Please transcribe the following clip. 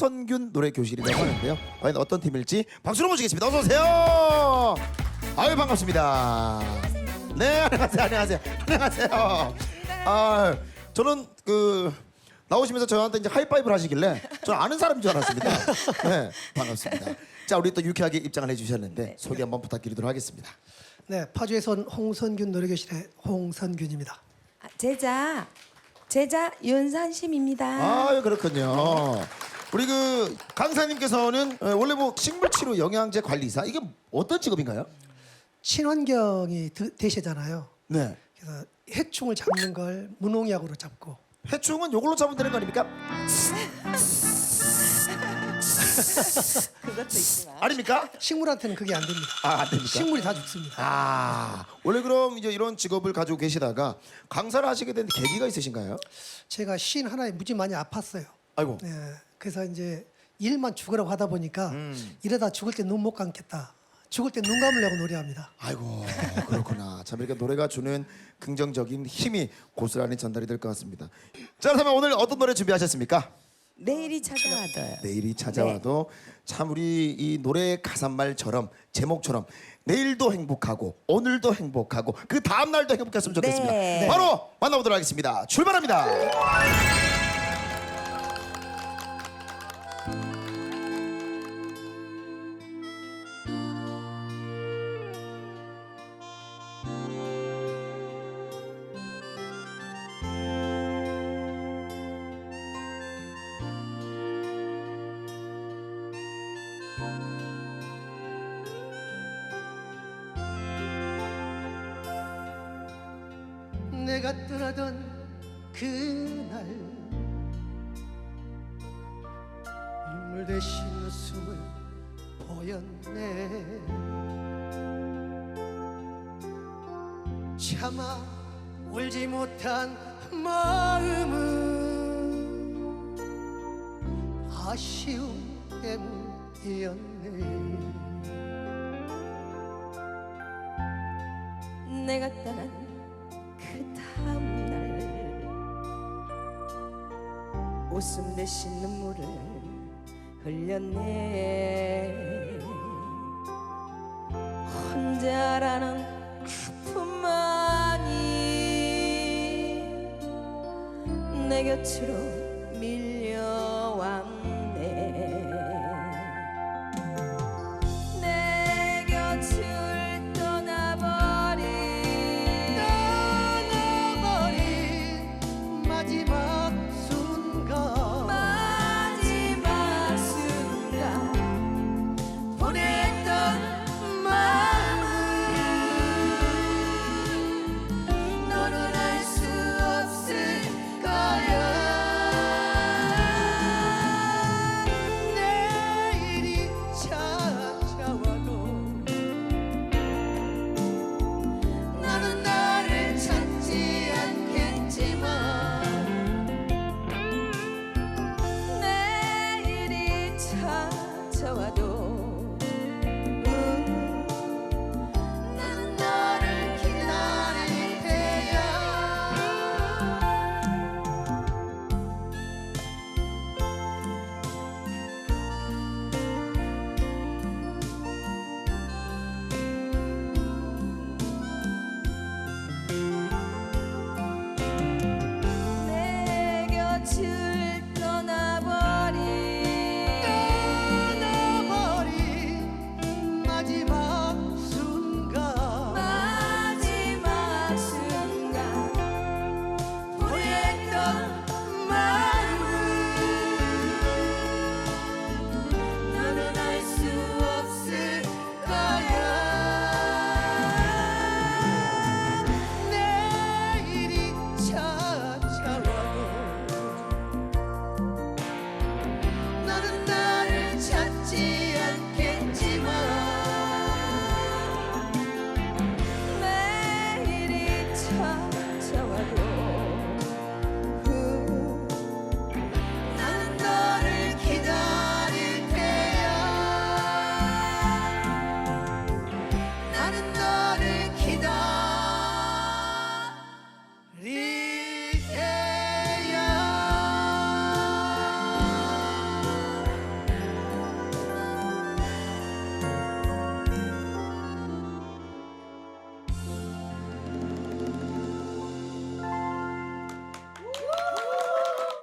홍선균 노래 교실이라고 하는데요. 과연 어떤 팀일지 박수로 모시겠습니다. 어서 오세요. 아유 반갑습니다. 네 안녕하세요 안녕하세요 안녕하세요. 아 저는 그 나오시면서 저한테 이제 하이파이브를 하시길래 저는 아는 사람인 줄 알았습니다. 네 반갑습니다. 자 우리 또 유쾌하게 입장을 해주셨는데 소개 한번 부탁드리도록 하겠습니다. 네, 파주에선 홍선균 노래교실의 홍선균입니다. 아, 제자 제자 윤산심입니다. 아 그렇군요. 우리 그 강사님께서는 어, 원래 뭐 식물치료 영양제 관리사 이게 어떤 직업인가요? 친환경이 드- 대세잖아요. 네. 그래서 해충을 잡는 걸 무농약으로 잡고 해충은 요걸로 잡으면 되는 거 아닙니까? 그것도 있지만 아닙니까? 식물한테는 그게 안 됩니다. 아, 안 됩니까? 식물이 다 죽습니다. 아, 원래 그럼 이제 이런 직업을 가지고 계시다가 강사를 하시게 된 계기가 있으신가요? 제가 쉰 하나에 무지 많이 아팠어요. 아이고. 네, 그래서 이제 일만 죽으라고 하다 보니까 음. 이러다 죽을 때 눈 못 감겠다. 죽을 때 눈 감으려고 노래합니다. 아이고, 그렇구나. 참 이렇게 노래가 주는 긍정적인 힘이 고스란히 전달이 될 것 같습니다. 자, 그렇다면 오늘 어떤 노래 준비하셨습니까? 내일이 찾아와도요. 내일이 찾아와도 참 우리 이 노래 가사말처럼 제목처럼 내일도 행복하고 오늘도 행복하고 그 다음 날도 행복했으면 좋겠습니다. 네. 바로 만나보도록 하겠습니다. 출발합니다. 내가 떠나던 그날 눈물 대신 웃음을 보였네. 차마 울지 못한 마음은 아쉬움 때문이었네. 내가 떠난 웃음 대신 눈물을 흘렸네. 혼자라는 아픔만이 내 곁으로 밀려왔네. 마지막